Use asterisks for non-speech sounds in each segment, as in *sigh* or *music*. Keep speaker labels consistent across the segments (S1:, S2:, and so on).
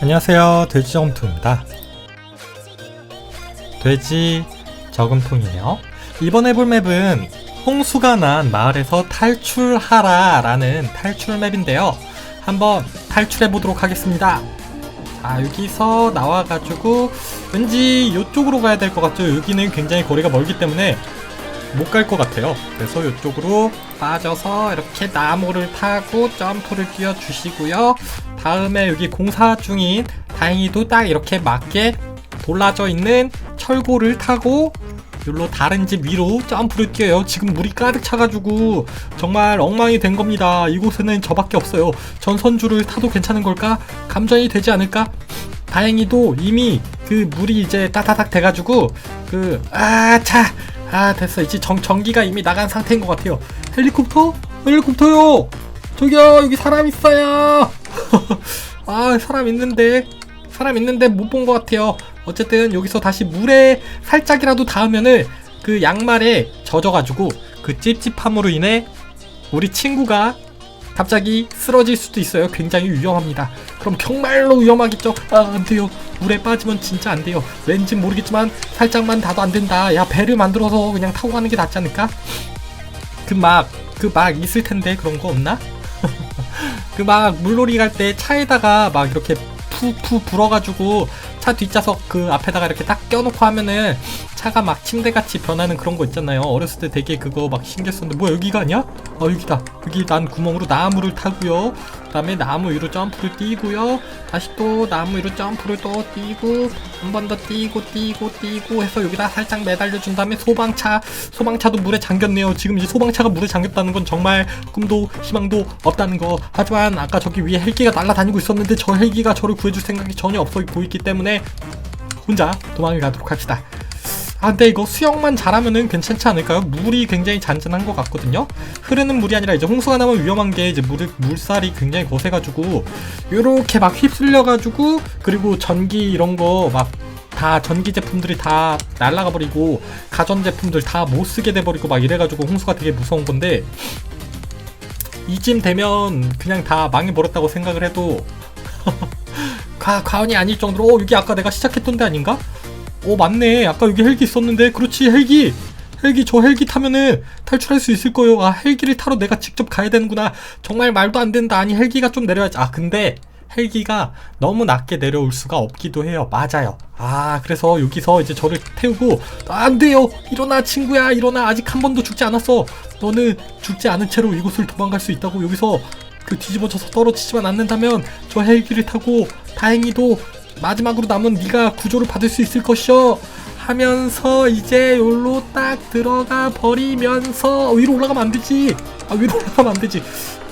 S1: 안녕하세요. 돼지저금통입니다. 돼지 저금통이에요. 이번 해볼 맵은 홍수가 난 마을에서 탈출하라 라는 탈출 맵인데요. 한번 탈출해 보도록 하겠습니다. 자 여기서 나와가지고 왠지 이쪽으로 가야 될 것 같죠 여기는 굉장히 거리가 멀기 때문에 못 갈 것 같아요 그래서 이쪽으로 빠져서 이렇게 나무를 타고 점프를 뛰어 주시고요 다음에 여기 공사 중인 다행히도 딱 이렇게 맞게 돌라져 있는 철고를 타고 여기로 다른 집 위로 점프를 뛰어요. 지금 물이 가득 차가지고 정말 엉망이 된 겁니다. 이곳에는 저밖에 없어요. 전 선주를 타도 괜찮은 걸까? 감전이 되지 않을까? 다행히도 이미 그 물이 이제 따다닥 돼가지고 그 아차 아 됐어 이제 정 전기가 이미 나간 상태인 것 같아요. 헬리콥터? 헬리콥터요. 저기요 여기 사람 있어요. *laughs* 아 사람 있는데 사람 있는데 못 본 것 같아요. 어쨌든 여기서 다시 물에 살짝이라도 닿으면은 그 양말에 젖어가지고 그 찝찝함으로 인해 우리 친구가 갑자기 쓰러질 수도 있어요. 굉장히 위험합니다. 그럼 정말로 위험하겠죠? 아, 안 돼요. 물에 빠지면 진짜 안 돼요. 왠지 모르겠지만 살짝만 닿아도 안 된다. 야, 배를 만들어서 그냥 타고 가는 게 낫지 않을까? 그 막, 그 막 있을 텐데 그런 거 없나? *laughs* 그 막 물놀이 갈 때 차에다가 막 이렇게 푸푸 불어가지고 차 뒷좌석 그 앞에다가 이렇게 딱 껴놓고 하면은 차가 막 침대같이 변하는 그런 거 있잖아요. 어렸을 때 되게 그거 막 신경 썼는데 뭐야 여기가 아니야? 어 여기다. 여기 난 구멍으로 나무를 타고요. 그 다음에 나무 위로 점프를 뛰고요. 다시 또 나무 위로 점프를 또 뛰고 한 번 더 뛰고 뛰고 뛰고 해서 여기다 살짝 매달려 준 다음에 소방차 소방차도 물에 잠겼네요. 지금 이제 소방차가 물에 잠겼다는 건 정말 꿈도 희망도 없다는 거. 하지만 아까 저기 위에 헬기가 날아다니고 있었는데 저 헬기가 저를 구해줄 생각이 전혀 없어 보이기 때문에 혼자 도망을 가도록 합시다. 아 근데 이거 수영만 잘하면은 괜찮지 않을까요? 물이 굉장히 잔잔한 것 같거든요. 흐르는 물이 아니라 이제 홍수가 나면 위험한 게 이제 물 물살이 굉장히 거세가지고 요렇게 막 휩쓸려가지고 그리고 전기 이런 거 막 다 전기 제품들이 다 날라가 버리고 가전 제품들 다 못 쓰게 돼 버리고 막 이래가지고 홍수가 되게 무서운 건데 이쯤 되면 그냥 다 망해 버렸다고 생각을 해도 *laughs* 과, 과언이 아닐 정도로 어 여기 아까 내가 시작했던 데 아닌가? 어 맞네. 아까 여기 헬기 있었는데. 그렇지 헬기. 헬기 저 헬기 타면은 탈출할 수 있을 거예요. 아 헬기를 타러 내가 직접 가야 되는구나. 정말 말도 안 된다. 아니 헬기가 좀 내려야지. 아 근데 헬기가 너무 낮게 내려올 수가 없기도 해요. 맞아요. 아 그래서 여기서 이제 저를 태우고 아, 안 돼요. 일어나 친구야. 일어나. 아직 한 번도 죽지 않았어. 너는 죽지 않은 채로 이곳을 도망갈 수 있다고 여기서 그 뒤집어져서 떨어지지만 않는다면 저 헬기를 타고 다행히도 마지막으로 남은 네가 구조를 받을 수 있을 것이여 하면서 이제 여기로 딱 들어가 버리면서 위로 올라가면 안 되지. 아 위로 올라가면 안 되지.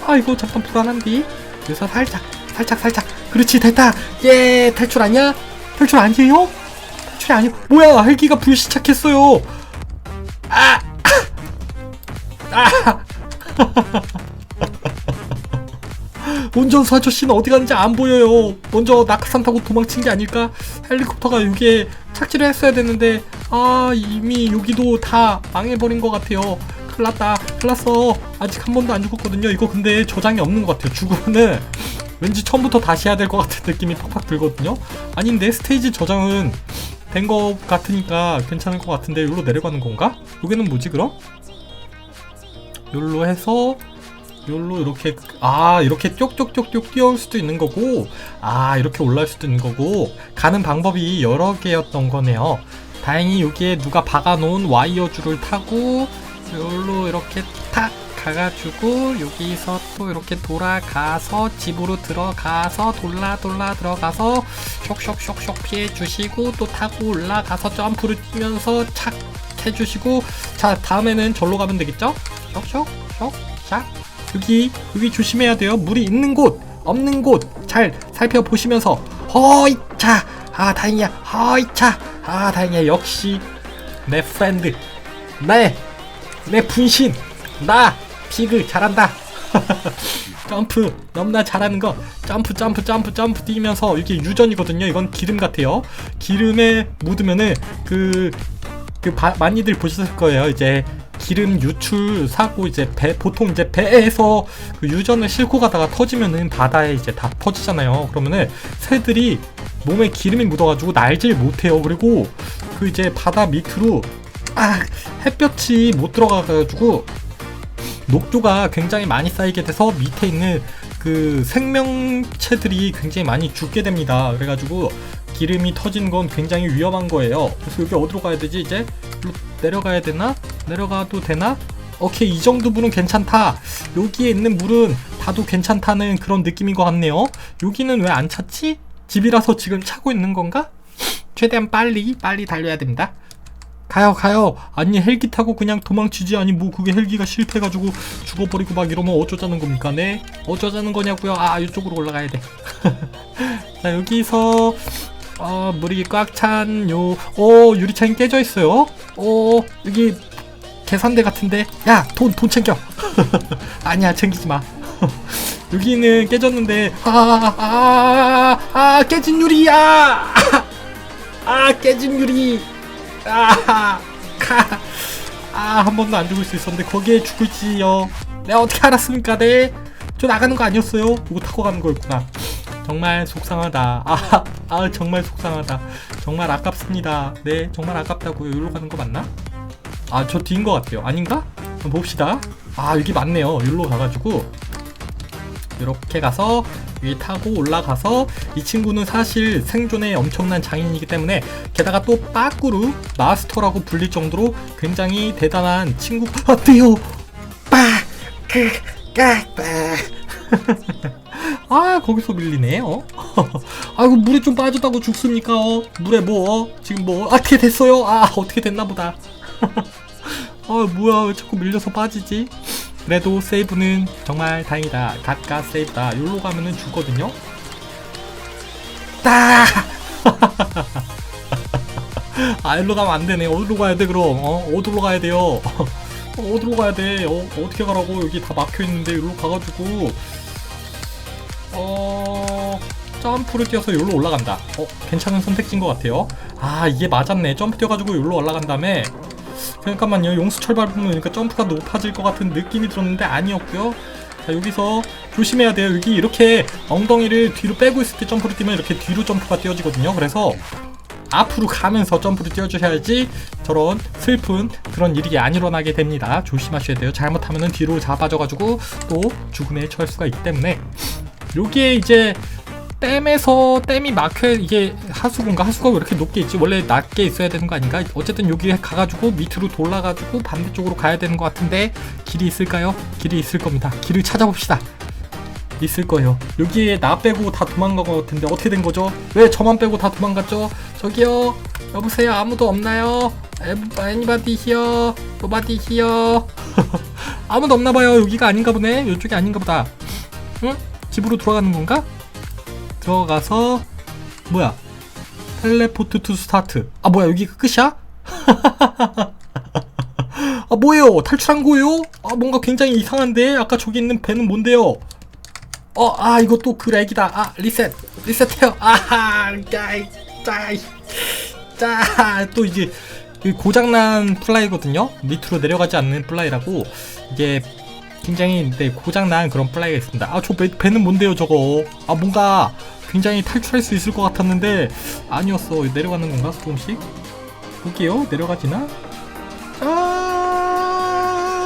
S1: 아 이거 잠깐 불안한데 그래서 살짝 살짝 살짝. 그렇지 됐다. 예 탈출 아니야? 탈출 아니에요? 탈출이 아니야 뭐야 헬기가 불시착했어요. 아 아! *laughs* 운전수 아저씨는 어디 갔는지 안 보여요. 먼저 낙하산 타고 도망친 게 아닐까? 헬리콥터가 여기에 착지를 했어야 되는데 아 이미 여기도 다 망해버린 것 같아요. 큰일 났다. 큰일 났어. 아직 한 번도 안 죽었거든요. 이거 근데 저장이 없는 것 같아요. 죽으면은 왠지 처음부터 다시 해야 될 것 같은 느낌이 팍팍 들거든요. 아닌데 스테이지 저장은 된 것 같으니까 괜찮을 것 같은데 여기로 내려가는 건가? 여기는 뭐지 그럼? 여기로 해서 여기로 이렇게 아 이렇게 쪽쪽쪽쪽 뛰어올 수도 있는 거고 아 이렇게 올라올 수도 있는 거고 가는 방법이 여러 개였던 거네요 다행히 여기에 누가 박아놓은 와이어 줄을 타고 여기로 이렇게 탁 가가지고 여기서 또 이렇게 돌아가서 집으로 들어가서 돌라 돌라 들어가서 쇽쇽쇽쇽 피해 주시고 또 타고 올라가서 점프를 뛰면서 착 해주시고 자 다음에는 절로 가면 되겠죠? 쇽쇽 쇽 샥 여기 여기 조심해야 돼요. 물이 있는 곳, 없는 곳 잘 살펴보시면서 허이차 아 다행이야. 허이차 아 다행이야. 역시 내 프렌드 내 내 분신 나 피그 잘한다. *laughs* 점프 너무나 잘하는 거. 점프 점프 점프 점프 뛰면서 이게 유전이거든요. 이건 기름 같아요. 기름에 묻으면은 그그 많이들 보셨을 거예요. 이제 기름 유출 사고 이제 배 보통 이제 배에서 그 유전을 싣고 가다가 터지면은 바다에 이제 다 퍼지잖아요. 그러면은 새들이 몸에 기름이 묻어가지고 날질 못해요. 그리고 그 이제 바다 밑으로 아 햇볕이 못 들어가가지고 녹조가 굉장히 많이 쌓이게 돼서 밑에 있는 그 생명체들이 굉장히 많이 죽게 됩니다. 그래가지고 기름이 터지는 건 굉장히 위험한 거예요. 그래서 여기 어디로 가야 되지 이제? 내려가야 되나? 내려가도 되나? 오케이 이 정도 물은 괜찮다. 여기에 있는 물은 다도 괜찮다는 그런 느낌인 것 같네요. 여기는 왜 안 찼지? 집이라서 지금 차고 있는 건가? 최대한 빨리 빨리 달려야 됩니다. 가요 가요 아니 헬기 타고 그냥 도망치지 아니 뭐 그게 헬기가 실패해가지고 죽어버리고 막 이러면 어쩌자는 겁니까 네 어쩌자는 거냐고요 아 이쪽으로 올라가야 돼 자 *laughs* 여기서 어 물이 꽉 찬 요 오 유리창이 깨져 있어요 오 여기 계산대 같은데 야 돈 돈 챙겨 *laughs* 아니야 챙기지 마 *laughs* 여기는 깨졌는데 아아아 아, 아, 깨진 유리야 *laughs* 아 깨진 유리 아, 카. 아, 한 번도 안 죽을 수 있었는데 거기에 죽을지요. 내가 어떻게 알았습니까? 네. 저 나가는 거 아니었어요. 이거 타고 가는 거였구나. 정말 속상하다. 아, 아 정말 속상하다. 정말 아깝습니다. 네, 정말 아깝다고요. 여기로 가는 거 맞나? 아, 저 뒤인 것 같아요. 아닌가? 한번 봅시다. 아, 여기 맞네요. 여기로 가가지고 이렇게 가서 위 타고 올라가서 이 친구는 사실 생존에 엄청난 장인이기 때문에 게다가 또 빠꾸루 마스터라고 불릴 정도로 굉장히 대단한 친구 어때요? 빠그까빠 *laughs* 아 거기서 밀리네 어? *laughs* 아이고 물에 좀 빠졌다고 죽습니까 어? 물에 뭐 어? 지금 뭐 어떻게 됐어요? 아 어떻게 됐나 보다 아 *laughs* 뭐야 왜 자꾸 밀려서 빠지지? 그래도 세이브는 정말 다행이다. 갓가 세이브다. 여기로 가면은 죽거든요. 따! *laughs* 아, 일로 가면 안 되네. 어디로 가야 돼, 그럼? 어? 어디로 가야 돼요? *laughs* 어, 어디로 가야 돼? 어, 어떻게 가라고? 여기 다 막혀 있는데, 여기로 가가지고, 어, 점프를 뛰어서 여기로 올라간다. 어, 괜찮은 선택지인 것 같아요. 아, 이게 맞았네. 점프 뛰어가지고 여기로 올라간 다음에, 잠깐만요. 용수철 밟으면 그러니까 점프가 높아질 것 같은 느낌이 들었는데 아니었고요. 자 여기서 조심해야 돼요. 여기 이렇게 엉덩이를 뒤로 빼고 있을 때 점프를 뛰면 이렇게 뒤로 점프가 뛰어지거든요. 그래서 앞으로 가면서 점프를 뛰어주셔야지 저런 슬픈 그런 일이 안 일어나게 됩니다. 조심하셔야 돼요. 잘못하면은 뒤로 잡아져가지고 또 죽음에 처할 수가 있기 때문에. 여기에 이제 댐에서 댐이 막혀 이게 하수구인가? 하수구가 왜 이렇게 높게 있지? 원래 낮게 있어야 되는 거 아닌가? 어쨌든 여기에 가가지고 밑으로 돌아가지고 반대쪽으로 가야 되는 것 같은데 길이 있을까요? 길이 있을 겁니다. 길을 찾아봅시다. 있을 거예요. 여기에 나 빼고 다 도망간 것 같은데 어떻게 된 거죠? 왜 저만 빼고 다 도망갔죠? 저기요. 여보세요. 아무도 없나요? 애니바디 히어. 노바디 히어. *laughs* 아무도 없나 봐요. 여기가 아닌가 보네. 이쪽이 아닌가 보다. 응? 집으로 돌아가는 건가 들어가서 뭐야? 텔레포트 투 스타트. 아 뭐야 여기가 끝이야? *laughs* 아 뭐예요? 탈출한 거예요? 아 뭔가 굉장히 이상한데? 아까 저기 있는 배는 뭔데요? 어아또그 렉이다. 아 리셋. 리셋해요. *laughs* 아하 짜이 짜이. 짜또 이제 그 고장난 플라이거든요? 밑으로 내려가지 않는 플라이라고. 이게 굉장히 네, 고장난 그런 플라이가 있습니다. 아 저 배는 뭔데요 저거? 아 뭔가 굉장히 탈출할 수 있을 것 같았는데 아니었어. 내려가는 건가 조금씩 볼게요. 내려가지나?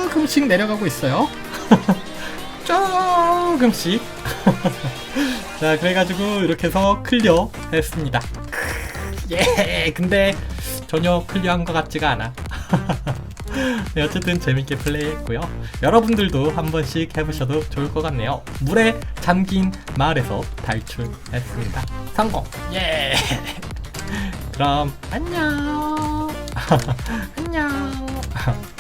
S1: 조금씩 내려가고 있어요. *laughs* 조금씩 *laughs* 자 그래가지고 이렇게 해서 클리어 했습니다. *laughs* 예 근데 전혀 클리어한 것 같지가 않아 네, 어쨌든 재밌게 플레이했고요. 여러분들도 한 번씩 해보셔도 좋을 것 같네요. 물에 잠긴 마을에서 탈출했습니다. 성공! 예! 그럼 안녕! *laughs* 안녕! *laughs*